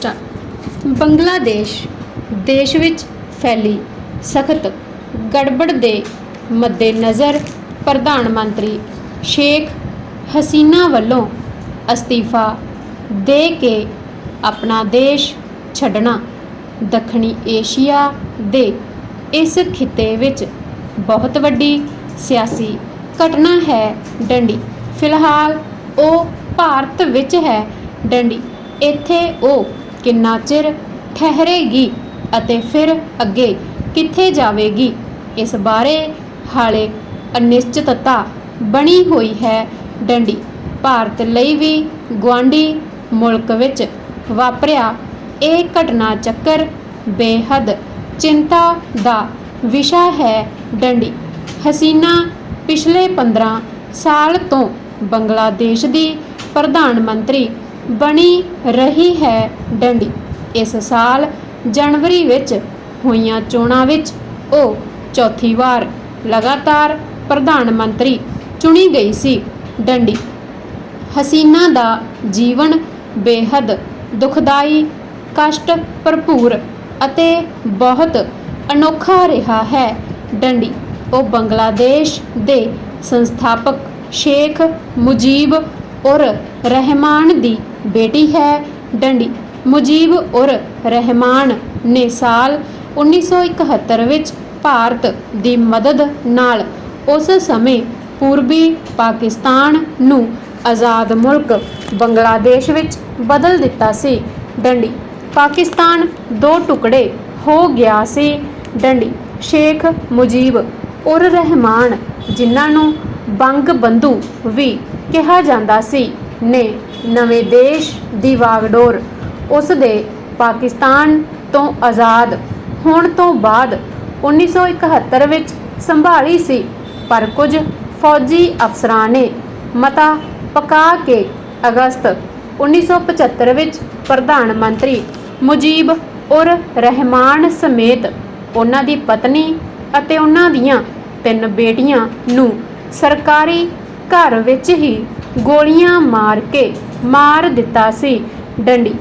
Start Bangladesh, ਦੇਸ਼ ਵਿੱਚ ਫੈਲੀ ਸਖਤ ਗੜਬੜ ਦੇ ਮੱਦੇਨਜ਼ਰ ਪ੍ਰਧਾਨ ਮੰਤਰੀ ਸ਼ੇਖ ਹਸੀਨਾ ਵੱਲੋਂ ਅਸਤੀਫਾ ਦੇ ਕੇ ਆਪਣਾ ਦੇਸ਼ ਛੱਡਣਾ ਦੱਖਣੀ ਏਸ਼ੀਆ ਦੇ ਇਸ ਖਿੱਤੇ ਵਿੱਚ ਬਹੁਤ ਵੱਡੀ ਸਿਆਸੀ ਘਟਨਾ ਹੈ ਡੰਡੀ। ਫਿਲਹਾਲ ਉਹ ਭਾਰਤ ਵਿੱਚ ਹੈ ਡੰਡੀ। ਇੱਥੇ ਉਹ ਕਿੰਨਾ ਚਿਰ ਠਹਿਰੇਗੀ ਅਤੇ ਫਿਰ ਅੱਗੇ ਕਿੱਥੇ ਜਾਵੇਗੀ? ਇਸ ਬਾਰੇ ਹਾਲੇ ਅਨਿਸ਼ਚਿਤਤਾ ਬਣੀ ਹੋਈ ਹੈ ਡੰਡੀ। ਭਾਰਤ ਲਈ ਵੀ ਗੁਆਂਢੀ ਮੁਲਕ ਵਿੱਚ ਵਾਪਰਿਆ ਇਹ ਘਟਨਾ ਚੱਕਰ ਬੇਹੱਦ ਚਿੰਤਾ ਦਾ ਵਿਸ਼ਾ ਹੈ ਡੰਡੀ। ਹਸੀਨਾ ਪਿਛਲੇ 15 ਸਾਲ ਤੋਂ ਬੰਗਲਾਦੇਸ਼ ਦੀ ਪ੍ਰਧਾਨ ਮੰਤਰੀ ਬਣੀ ਰਹੀ ਹੈ ਡੰਡੀ। ਇਸ ਸਾਲ ਜਨਵਰੀ ਵਿੱਚ ਹੋਈਆਂ ਚੋਣਾਂ ਵਿੱਚ ਉਹ ਚੌਥੀ ਵਾਰ ਲਗਾਤਾਰ ਪ੍ਰਧਾਨ ਮੰਤਰੀ ਚੁਣੀ ਗਈ ਸੀ ਡੰਡੀ। ਹਸੀਨਾ ਦਾ ਜੀਵਨ ਬੇਹੱਦ ਦੁਖਦਾਈ, ਕਸ਼ਟ ਭਰਪੂਰ ਅਤੇ ਬਹੁਤ ਅਨੋਖਾ ਰਿਹਾ ਹੈ ਡੰਡੀ। ਉਹ ਬੰਗਲਾਦੇਸ਼ ਦੇ ਸੰਸਥਾਪਕ ਸ਼ੇਖ ਮੁਜੀਬ ਉਰ ਰਹਿਮਾਨ ਦੀ ਬੇਟੀ ਹੈ। ਡੰਡੀ ਮੁਜੀਬ ਉਰ ਰਹਿਮਾਨ ਨੇ ਸਾਲ 1971 ਵਿੱਚ ਭਾਰਤ ਦੀ ਮਦਦ ਨਾਲ ਉਸ ਸਮੇਂ ਪੂਰਬੀ ਪਾਕਿਸਤਾਨ ਨੂੰ ਆਜ਼ਾਦ ਮੁਲਕ ਬੰਗਲਾਦੇਸ਼ ਵਿੱਚ ਬਦਲ ਦਿੱਤਾ ਸੀ। ਡੰਡੀ ਪਾਕਿਸਤਾਨ ਦੋ ਟੁਕੜੇ ਹੋ ਗਿਆ ਸੀ। ਡੰਡੀ ਸ਼ੇਖ ਮੁਜੀਬ ਉਰ ਰਹਿਮਾਨ ਜਿਨ੍ਹਾਂ ਨੂੰ ਬੰਗ ਬੰਧੂ ਵੀ ਕਿਹਾ ਜਾਂਦਾ ਸੀ। ਨੇ ਨਵੇਂ ਦੇਸ਼ ਦੀ ਵਾਗਡੋਰ ਉਸ ਦੇ ਪਾਕਿਸਤਾਨ ਤੋਂ ਆਜ਼ਾਦ ਹੋਣ ਤੋਂ ਬਾਅਦ 1971 ਵਿੱਚ ਸੰਭਾਲੀ ਸੀ। ਪਰ ਕੁਝ ਫੌਜੀ ਅਫਸਰਾਂ ਨੇ ਮਤਾ ਪਕਾ ਕੇ ਅਗਸਤ 1975 ਵਿੱਚ ਪ੍ਰਧਾਨ ਮੰਤਰੀ ਮੁਜੀਬ ਉਰ ਰਹਿਮਾਨ ਸਮੇਤ ਉਹਨਾਂ ਦੀ ਪਤਨੀ ਅਤੇ ਉਹਨਾਂ ਦੀਆਂ ਤਿੰਨ ਬੇਟੀਆਂ ਨੂੰ ਸਰਕਾਰੀ ਘਰ ਵਿੱਚ ਹੀ ਗੋਲੀਆਂ ਮਾਰ ਕੇ ਮਾਰ ਦਿੱਤਾ ਸੀ ਡੰਡੀ।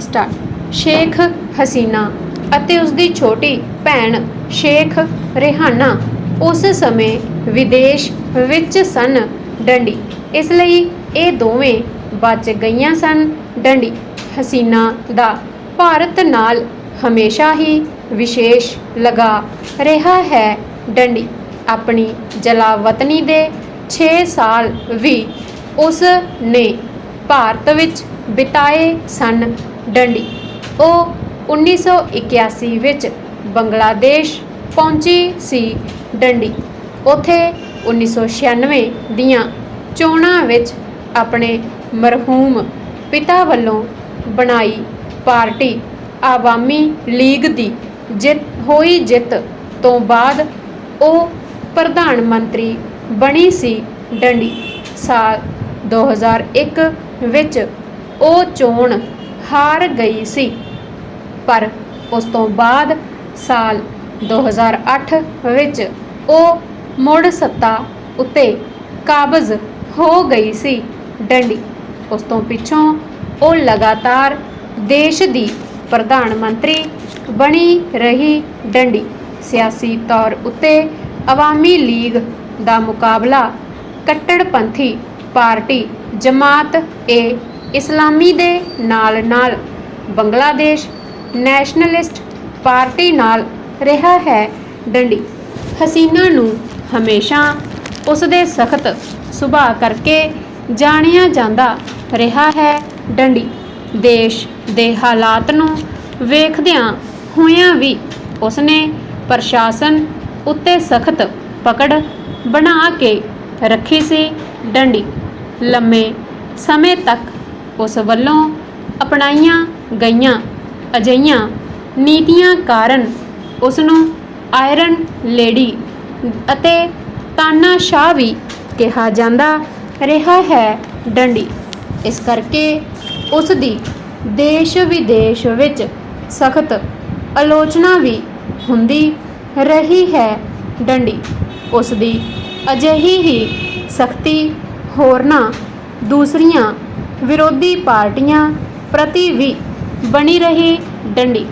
ਸਟਾਰਟ ਸ਼ੇਖ ਹਸੀਨਾ ਅਤੇ ਉਸ ਦੀ ਛੋਟੀ ਭੈਣ ਸ਼ੇਖ ਰਿਹਾਨਾ ਉਸ ਸਮੇਂ ਵਿਦੇਸ਼ ਵਿੱਚ ਸਨ ਡੰਡੀ। ਇਸ ਲਈ ਇਹ ਦੋਵੇਂ ਬਚ ਗਈਆਂ ਸਨ ਡੰਡੀ। ਹਸੀਨਾ ਦਾ ਭਾਰਤ ਨਾਲ ਹਮੇਸ਼ਾ ਹੀ ਵਿਸ਼ੇਸ਼ ਲਗਾ ਰਿਹਾ ਹੈ ਡੰਡੀ ਆਪਣੀ ਜਲਾਵਤਨੀ ਦੇ 6 ਸਾਲ ਵੀ ਉਸ ਨੇ ਭਾਰਤ ਵਿੱਚ ਬਿਤਾਏ ਸਨ ਡੰਡੀ। ਉਹ 1981 ਵਿੱਚ ਬੰਗਲਾਦੇਸ਼ ਪਹੁੰਚੀ ਸੀ ਡੰਡੀ। ਉਥੇ 1996 ਦੀਆਂ ਚੋਣਾਂ ਵਿੱਚ ਆਪਣੇ ਮਰਹੂਮ ਪਿਤਾ ਵੱਲੋਂ ਬਣਾਈ ਪਾਰਟੀ ਆਵਾਮੀ ਲੀਗ ਦੀ ਜਿੱਤ ਹੋਈ ਜਿੱਤ ਤੋਂ ਬਾਅਦ ਉਹ ਪ੍ਰਧਾਨ ਮੰਤਰੀ ਬਣੀ ਸੀ ਡੰਡੀ ਸਾਲ 2001 ਵਿੱਚ। ਉਹ ਚੋਣ ਹਾਰ ਗਈ ਸੀ, ਪਰ ਉਸ ਤੋਂ ਬਾਅਦ ਸਾਲ 2008 ਵਿੱਚ ਉਹ ਮੁੜ ਸੱਤਾ ਉੱਤੇ ਕਾਬਜ਼ ਹੋ ਗਈ ਸੀ ਡੰਡੀ। ਉਸ ਤੋਂ ਪਿੱਛੋਂ ਉਹ ਲਗਾਤਾਰ ਦੇਸ਼ ਦੀ ਪ੍ਰਧਾਨ ਮੰਤਰੀ ਬਣੀ ਰਹੀ ਡੰਡੀ। ਸਿਆਸੀ ਤੌਰ ਉੱਤੇ ਆਵਾਮੀ ਲੀਗ ਦਾ ਮੁਕਾਬਲਾ ਕੱਟੜਪੰਥੀ ਪਾਰਟੀ ਜਮਾਤ ਏ ਇਸਲਾਮੀ ਦੇ ਨਾਲ-ਨਾਲ ਬੰਗਲਾਦੇਸ਼ ਨੈਸ਼ਨਲਿਸਟ ਪਾਰਟੀ ਨਾਲ ਰਿਹਾ ਹੈ ਡੰਡੀ। ਹਸੀਨਾ ਨੂੰ ਹਮੇਸ਼ਾ ਉਸ ਦੇ ਸਖਤ ਸੁਭਾਅ ਕਰਕੇ ਜਾਣਿਆ ਜਾਂਦਾ ਰਿਹਾ ਹੈ ਡੰਡੀ। ਦੇਸ਼ ਦੇ ਹਾਲਾਤ ਨੂੰ ਵੇਖਦਿਆਂ ਹੋਇਆਂ ਵੀ ਉਸਨੇ ਪ੍ਰਸ਼ਾਸਨ ਉੱਤੇ ਸਖਤ ਪਕੜ ਬਣਾ ਕੇ ਰੱਖੀ ਸੀ ਡੰਡੀ। ਲੰਮੇ ਸਮੇਂ ਤੱਕ ਉਸ ਵੱਲੋਂ ਅਪਣਾਈਆਂ ਗਈਆਂ ਅਜਿਹੀਆਂ ਨੀਤੀਆਂ ਕਾਰਨ ਉਸ ਨੂੰ ਆਇਰਨ ਲੇਡੀ ਅਤੇ ਤਾਨਾ ਸ਼ਾਹ ਵੀ ਕਿਹਾ ਜਾਂਦਾ ਰਿਹਾ ਹੈ ਡੰਡੀ। ਇਸ ਕਰਕੇ ਉਸ ਦੀ ਦੇਸ਼ ਵਿਦੇਸ਼ ਵਿੱਚ ਸਖਤ ਆਲੋਚਨਾ ਵੀ ਹੁੰਦੀ ਰਹੀ ਹੈ ਡੰਡੀ। ਉਸ ਦੀ ਅਜਿਹੀ ਹੀ ਸਖਤੀ ਹੋਰਨਾਂ ਦੂਸਰੀਆਂ ਵਿਰੋਧੀ ਪਾਰਟੀਆਂ ਪ੍ਰਤੀ ਵੀ ਬਣੀ ਰਹੀ ਡੰਡੀ।